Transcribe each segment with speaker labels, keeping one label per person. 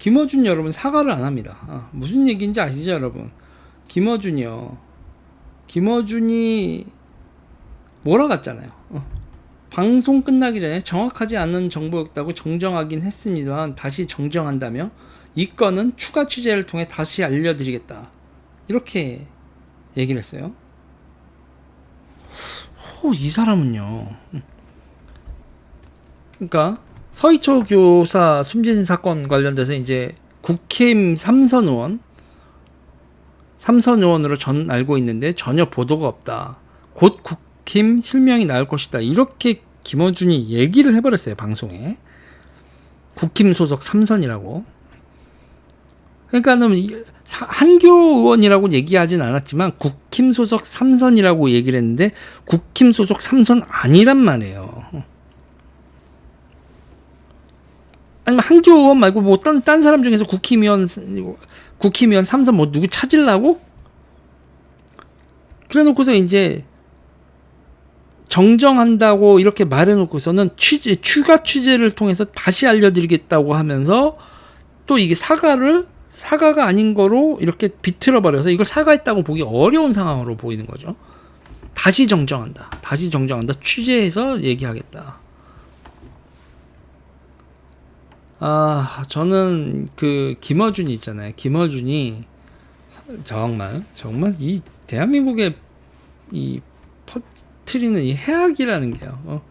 Speaker 1: 김어준 여러분 사과를 안 합니다. 아, 무슨 얘기인지 아시죠, 여러분? 김어준이요. 김어준이 몰아갔잖아요. 어. 방송 끝나기 전에 정확하지 않은 정보였다고 정정하긴 했습니다만 다시 정정한다며 이 건은 추가 취재를 통해 다시 알려드리겠다. 이렇게 얘기를 했어요. 호, 이 사람은요. 그러니까 서희초 교사 숨진 사건 관련돼서 이제 국힘 삼선 의원 삼선 의원으로 전 알고 있는데 전혀 보도가 없다. 곧 국힘 실명이 나올 것이다. 이렇게 김어준이 얘기를 해버렸어요 방송에. 국힘 소속 삼선이라고. 그러니까는 한교 의원이라고 얘기하진 않았지만 국힘 소속 삼선이라고 얘기를 했는데 국힘 소속 삼선 아니란 말이에요. 아니면 한교 의원 말고 뭐딴 딴 사람 중에서 국힘의원 국힘의원 삼선 뭐 누구 찾으려고? 그래놓고서 이제 정정한다고 이렇게 말해놓고서는 취재 추가 취재를 통해서 다시 알려드리겠다고 하면서 또 이게 사과를 사과가 아닌 거로 이렇게 비틀어 버려서 이걸 사과했다고 보기 어려운 상황으로 보이는 거죠. 다시 정정한다. 다시 정정한다. 취재해서 얘기하겠다. 아, 저는 그 김어준이 있잖아요. 김어준이 정말 정말 이 대한민국의 이 퍼트리는 이 해악이라는 게요. 어.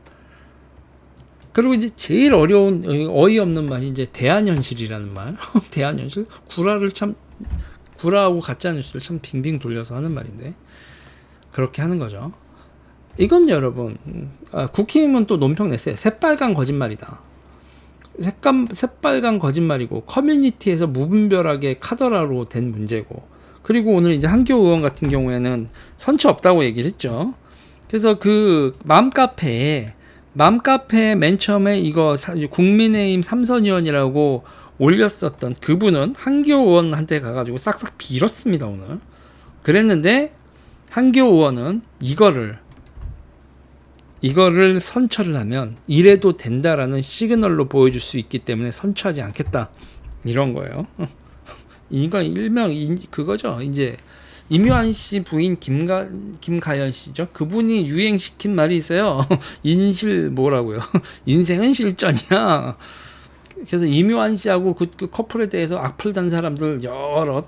Speaker 1: 그리고 이제 제일 어려운 어이없는 말이 이제 대한현실이라는 말. 대한현실 구라를 참 구라하고 가짜 뉴스를 참 빙빙 돌려서 하는 말인데 그렇게 하는 거죠. 이건 여러분 아, 국힘은 또 논평 냈어요. 새빨간 거짓말이다. 색감 새빨간 거짓말이고 커뮤니티에서 무분별하게 카더라로 된 문제고 그리고 오늘 이제 한교 의원 같은 경우에는 선처 없다고 얘기를 했죠. 그래서 그 맘카페에 맘카페 맨 처음에 이거 사- 국민의힘 삼선 의원이라고 올렸었던 그분은 한교 의원한테 가가지고 싹싹 빌었습니다 오늘. 그랬는데 한교 의원은 이거를 이거를 선처를 하면 이래도 된다라는 시그널로 보여줄 수 있기 때문에 선처하지 않겠다 이런 거예요. 이거 일명 인- 그거죠. 이제 임요한 씨 부인 김가 김가연 씨죠. 그분이 유행시킨 말이 있어요. 인실 뭐라고요? 인생은 실전이야. 그래서 임요한 씨하고 그, 그 커플에 대해서 악플 단 사람들 여러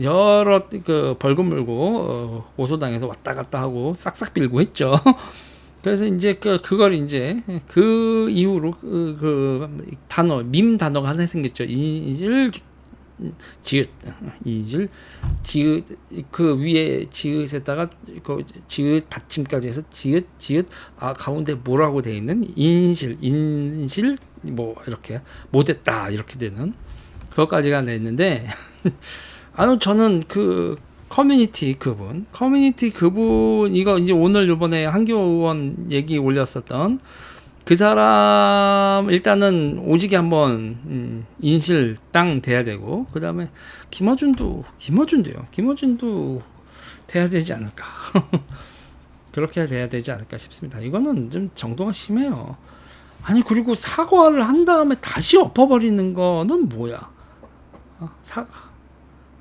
Speaker 1: 여러 그 벌금 물고 어, 고소당해서 왔다 갔다 하고 싹싹 빌고 했죠. 그래서 이제 그 그걸 이제 그 이후로 그, 그 단어 밈 단어가 하나 생겼죠. 인실 지읒 인실 지읒 그 위에 지읒에다가 그 지읒 받침까지 해서 지읒 지읒 아 가운데 뭐라고 돼 있는 인실 인실 뭐 이렇게 못했다 이렇게 되는 그것까지가 냈는데 아유 저는 그 커뮤니티 그분. 커뮤니티 그분 이거 이제 오늘 요번에 한교 의원 얘기 올렸었던 그 사람 일단은 오지게 한번 음, 인실 땅 돼야 되고 그 다음에 김어준도 김어준도요. 김어준도 돼야 되지 않을까. 그렇게 돼야 되지 않을까 싶습니다. 이거는 좀 정도가 심해요. 아니 그리고 사과를 한 다음에 다시 엎어버리는 거는 뭐야? 어, 사과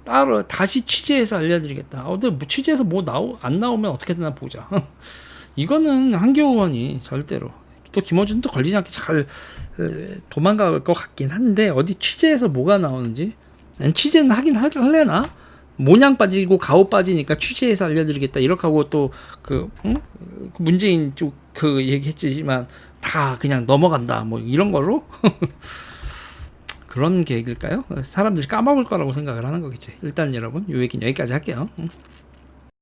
Speaker 1: 따로 다시 취재해서 알려드리겠다. 어, 근데 뭐 취재해서 뭐 나오 안 나오면 어떻게 되나 보자. 이거는 한교 의원이 절대로 또 김어준도 걸리지 않게 잘 에, 도망갈 것 같긴 한데 어디 취재해서 뭐가 나오는지 난 취재는 하긴 할- 할래나 모냥 빠지고 가오 빠지니까 취재해서 알려드리겠다 이렇게 하고 또그 응? 그 문재인 쪽 그 얘기했지만 다 그냥 넘어간다 뭐 이런 걸로 그런 계획일까요? 사람들이 까먹을 거라고 생각을 하는 거겠지. 일단 여러분, 요 얘기는 여기까지 할게요. 응?